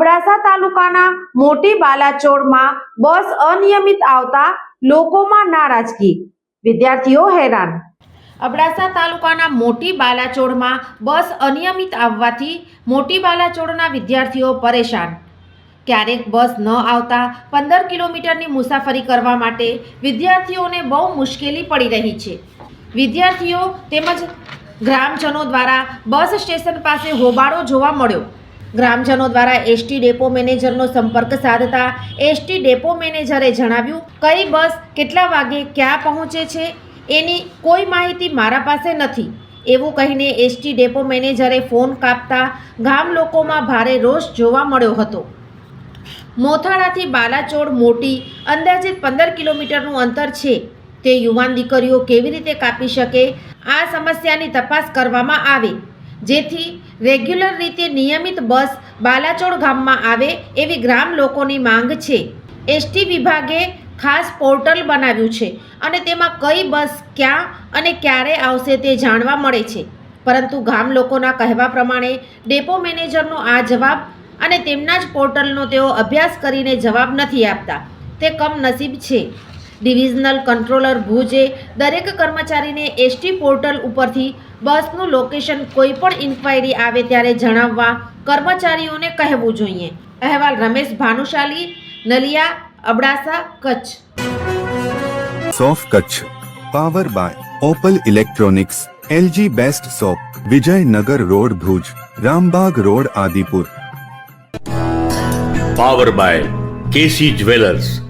અબડાસા તાલુકાના મોટી બાલાચોડમાં બસ અનિયમિત આવતા લોકોમાં નારાજગી. વિદ્યાર્થીઓ હેરાન. અબડાસા તાલુકાના મોટી બાલાચોડમાં બસ અનિયમિત આવવાથી મોટી બાલાચોડના વિદ્યાર્થીઓ પરેશાન. ક્યારેક બસ ન આવતા પંદર કિલોમીટરની મુસાફરી કરવા માટે વિદ્યાર્થીઓને બહુ મુશ્કેલી પડી રહી છે. વિદ્યાર્થીઓ તેમજ ગ્રામજનો દ્વારા બસ સ્ટેશન પાસે હોબાળો જોવા મળ્યો. ગ્રામજનો દ્વારા એસટી ડેપો મેનેજરનો સંપર્ક સાધતા એસટી ડેપો મેનેજરે જણાવ્યું, કઈ બસ કેટલા વાગે ક્યાં પહોંચે છે એની કોઈ માહિતી મારા પાસે નથી. એવું કહીને એસટી ડેપો મેનેજરે ફોન કાપતા ગામ લોકોમાં ભારે રોષ જોવા મળ્યો હતો. મોથાળાથી બાલાચોડ મોટી, અંદાજિત પંદર કિલોમીટરનું અંતર છે. તે યુવાન દીકરીઓ કેવી રીતે કાપી શકે? આ સમસ્યાની તપાસ કરવામાં આવે. જેથી રેગ્યુલર રીતે નિયમિત બસ બાલાચોડ ગામમાં આવે એવી ગ્રામ લોકોની માંગ છે. એસટી વિભાગે ખાસ પોર્ટલ બનાવ્યું છે અને તેમાં કઈ બસ ક્યાં અને ક્યારે આવશે તે જાણવા મળે છે. પરંતુ ગામ લોકોના કહેવા પ્રમાણે ડેપો મેનેજરનો આ જવાબ અને તેમના જ પોર્ટલનો તેઓ અભ્યાસ કરીને જવાબ નથી આપતા. તે કમનસીબ છે. ડિવિઝનલ કંટ્રોલર ભુજે દરેક કર્મચારીને એસટી પોર્ટલ ઉપરથી બસનું લોકેશન કોઈ પણ ઇન્ક્વાયરી આવે ત્યારે જણાવવા કર્મચારીઓને કહેવું જોઈએ. અહેવાલ Ramesh Bhanushali Naliya Abdasa Kutch. સોફ Kutch. Power by Opal electronics LG best shop Vijaynagar road Bhuj Rambag road Adipur. Power by KC jewellers.